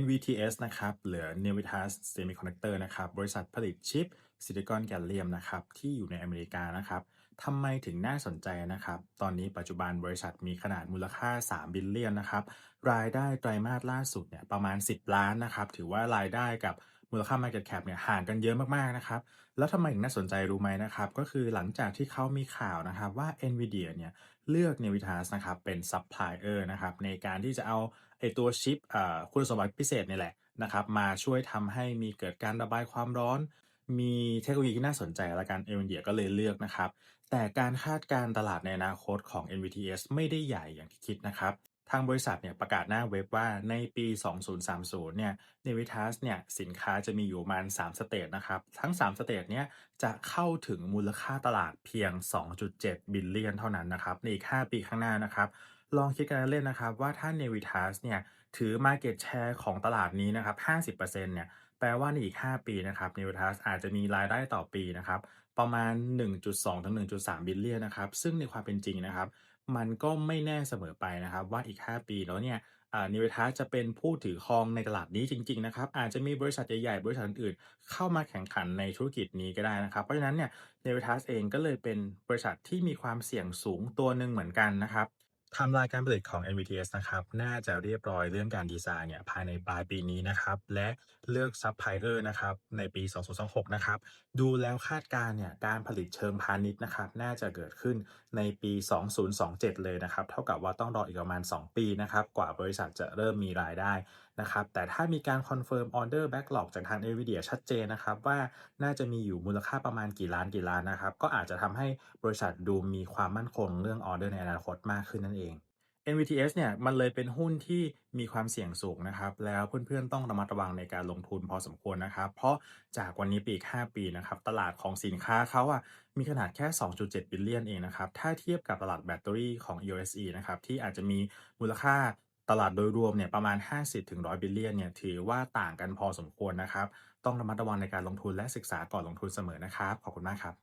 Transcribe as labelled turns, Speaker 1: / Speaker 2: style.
Speaker 1: NVTS นะครับหรือ Navitas Semiconductor นะครับบริษัทผลิตชิปซิลิคอนแกลเลียมนะครับที่อยู่ในอเมริกานะครับทำไมถึงน่าสนใจนะครับ ตอนนี้ปัจจุบันบริษัทมีขนาดมูลค่า 3 บิลเลียนนะครับ รายได้ไตรมาสล่าสุดเนี่ยประมาณ 10 ล้านนะครับ ถือว่ารายได้กับ มูลค่า Market Cap เนี่ยห่างกันเยอะมากๆนะครับ แล้วทำไมถึงน่าสนใจรู้ไหมนะครับ ก็คือหลังจากที่เขามีข่าวนะครับว่า NVIDIA เนี่ยเลือก Navitas นะครับเป็นซัพพลายเออร์นะครับในการที่จะเอาไอตัวชิปคุณสมบัติพิเศษนี่แหละนะครับมาช่วยทำให้มีเกิดการระบายความร้อนมีเทคโนโลยีที่น่าสนใจและกัน NVIDIA ก็เลยเลือกนะครับ แต่การคาดการตลาดในอนาคตของ NVTS ไม่ได้ใหญ่อย่างที่คิดนะครับ ทางบริษัทเนี่ยประกาศหน้าเว็บว่าในปี 2030 เนี่ย Navitas เนี่ยสินค้าจะมีอยู่ประมาณ 3 สเตจนะครับ ทั้ง 3 สเตจเนี้ยจะเข้าถึงมูลค่าตลาดเพียง 2.7 บิลเลียนเท่านั้นนะครับในอีก 5 ปีข้างหน้านะครับ ลองคิดกันเล่นนะครับว่าถ้า Navitas เนี่ยถือ Market Share ของตลาดนี้นะครับ 50%เนี่ยแปลว่าในอีก 5 ปีนะครับ Navitas อาจจะมีรายได้ต่อปีนะครับประมาณ 1.2 ถึง 1.3 บิลเลียนนะครับซึ่งในความเป็นจริงนะครับ มันก็ไม่แน่เสมอไปนะครับว่าอีก 5 ปีแล้วเนี่ยนิเวทัสจะเป็นผู้ถือครองในตลาดนี้จริงๆนะครับอาจจะมีบริษัทใหญ่ๆบริษัทอื่นเข้ามาแข่งขันในธุรกิจนี้ก็ได้นะครับเพราะฉะนั้นเนี่ยนิเวทัสเองก็เลยเป็นบริษัทที่มีความเสี่ยงสูงตัวหนึ่งเหมือนกันนะครับ ทำลายการผลิตของ NVTS นะครับ น่าจะเรียบร้อยเรื่องการดีไซน์เนี่ยภายในปลายปีนี้นะครับ และเลือกซัพพลายเออร์นะครับในปี 2026 นะครับ ดูแล้วคาดการณ์เนี่ยการผลิตเชิงพาณิชย์นะครับ น่าจะเกิดขึ้นในปี 2027 เลยนะครับ เท่ากับว่าต้องรออีกประมาณ 2 ปีนะครับ กว่าบริษัทจะเริ่มมีรายได้นะครับแต่ถ้ามีการคอนเฟิร์มออเดอร์แบ็กหลอกจากทาง NVIDIA ชัดเจนนะครับว่าน่าจะมีอยู่มูลค่าประมาณกี่ล้านกี่ล้านนะครับก็อาจจะทำให้บริษัทดูมีความมั่นคงเรื่องออเดอร์ในอนาคตมากขึ้นนั่นเอง NVTS เนี่ยมันเลยเป็นหุ้นที่มีความเสี่ยงสูงนะครับ แล้วเพื่อนๆต้องระมัดระวังในการลงทุนพอสมควรนะครับ เพราะจากวันนี้ไปอีก 5 ปีนะครับ ตลาดของสินค้าเขาอะมีขนาดแค่ 2.7 บิลเลียนเองนะครับ ถ้าเทียบกับตลาดแบตเตอรี่ของ EOSE นะครับ ที่อาจจะมีมูลค่า ตลาดโดยรวมเนี่ยประมาณ 50-100 บิลเลียนเนี่ยถือว่าต่างกันพอสมควรนะครับ ต้องระมัดระวังในการลงทุนและศึกษาก่อนลงทุนเสมอนะครับ ขอบคุณมากครับ